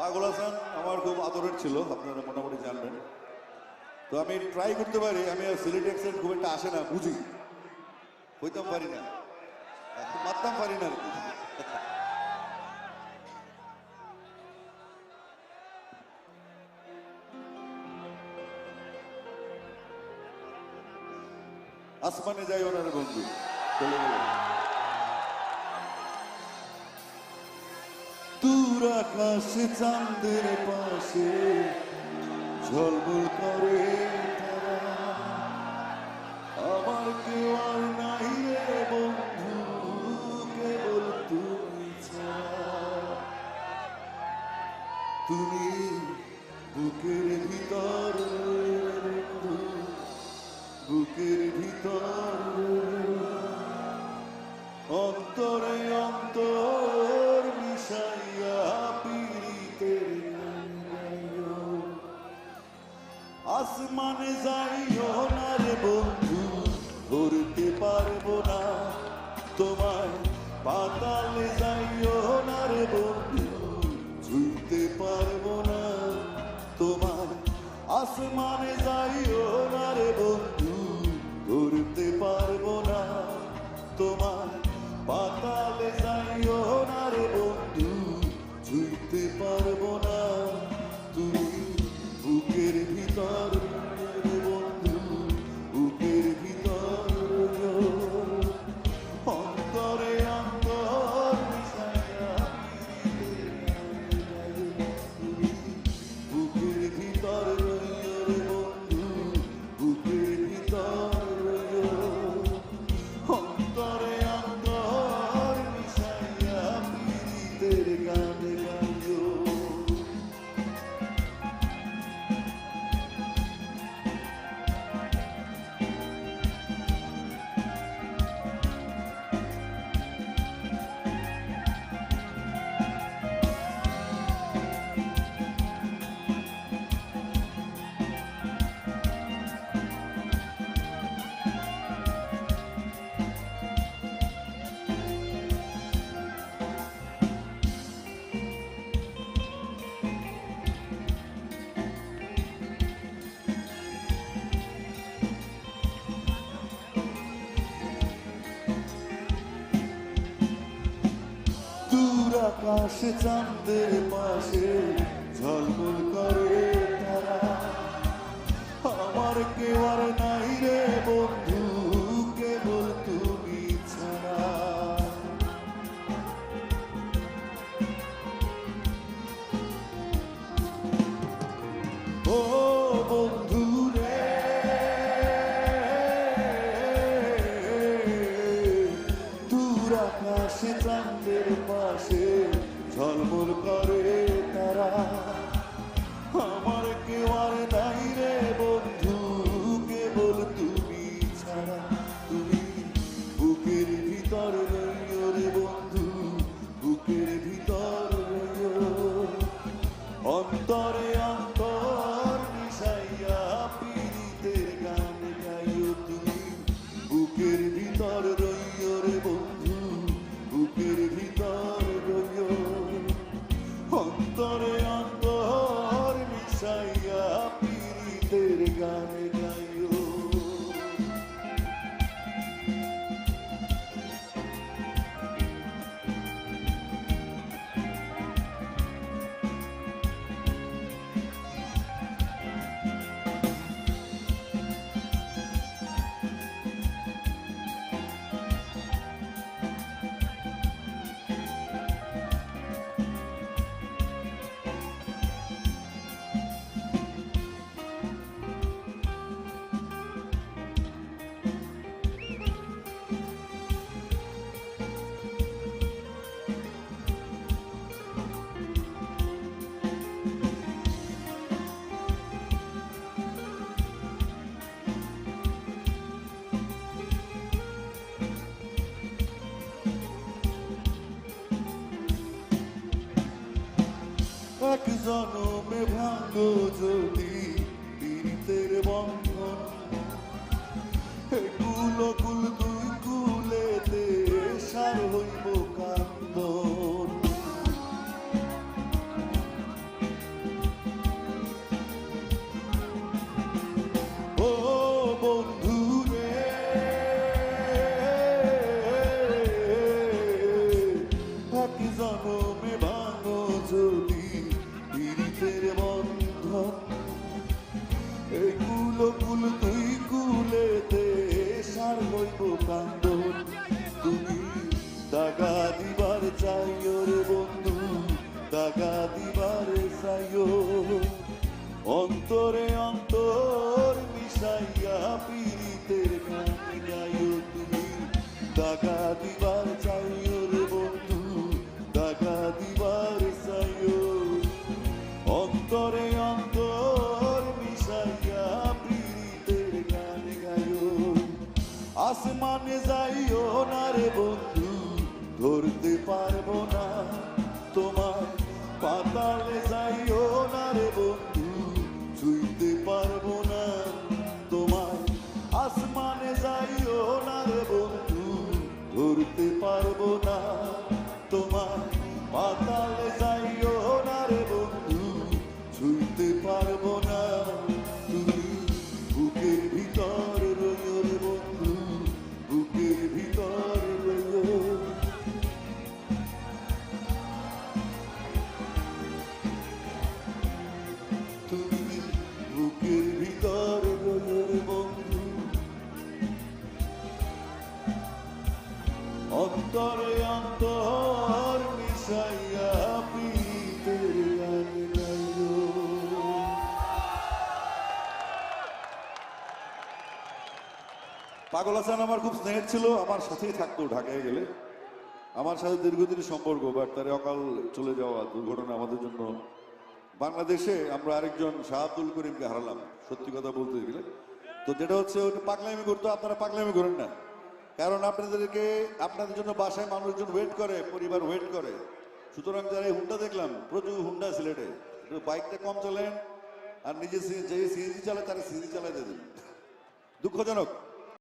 পাগল হাসান আমার খুব আদরের ছিল, আপনারা মোটামুটি জানবেন। তো আমি ট্রাই করতে পারি, আমি সিলেট অ্যাকসেন্ট খুব একটা আসে না, বুঝি। হইতাম পারি না। মারতাম পারি না আর কি। আসমানে যাই ওনার বন্ধু। চলে গেল দূর আকাশে চাঁদের পাশে ঝলমল করে আমার কেউ আর নাই রে বন্ধু, কেবল তুমি তুমি বুকের ভিতর বন্ধু বুকের ভিতর অন্তরে অন্তর আসমানে যাইও না বন্ধু ধরতে পারব না। তোমায় পাতালে যাইও না বন্ধু ছুঁতে পারব না। তোমার আসমানে আকাশে চাঁদের পাশে। ঝলমল জনমে ভাঙ্গ যদি বীরিতের বন্ধন ফুল তুই কুলে দে সার হইব কান্দন। তুমি দাগা দিবার চাইও রে বন্ধু, দাগা দিবার চাইও অন্তরে অন্তর মিশাইয়া পীড়িতের গান গাইও তুমি। দাগা দিবার চাইও রে বন্ধু, দাগা দিবার চাইও অন্তরে পাতালে অন্তরে অন্তর মিশাইয়া পাগল হাসান আমার, খুব স্নেহের ছিল, আমার সাথেই থাকতো ঢাকায় গেলে। আমার সাথে দীর্ঘদিনের সম্পর্ক, বাট তার অকাল চলে যাওয়া দুর্ঘটনা আমাদের জন্য। বাংলাদেশে আমরা আরেকজন শাহ আব্দুল করিমকে হারালাম, সত্যি কথা বলতে গেলে। তো যেটা হচ্ছে পাগলামি করতো, আপনারা পাগলামি করেন না। কারণ আপনাদেরকে, আপনাদের জন্য বাসায় মানুষজন ওয়েট করে, পরিবার ওয়েট করে। সুতরাং যারা এই হুন্ডা দেখলাম, প্রচুর হুন্ডা সিলেটে একটু বাইকটা কম চালেন, আর নিজে যে সিএনজি চালায় তারা সিএনজি চালাইতে দিন। দুঃখজনক।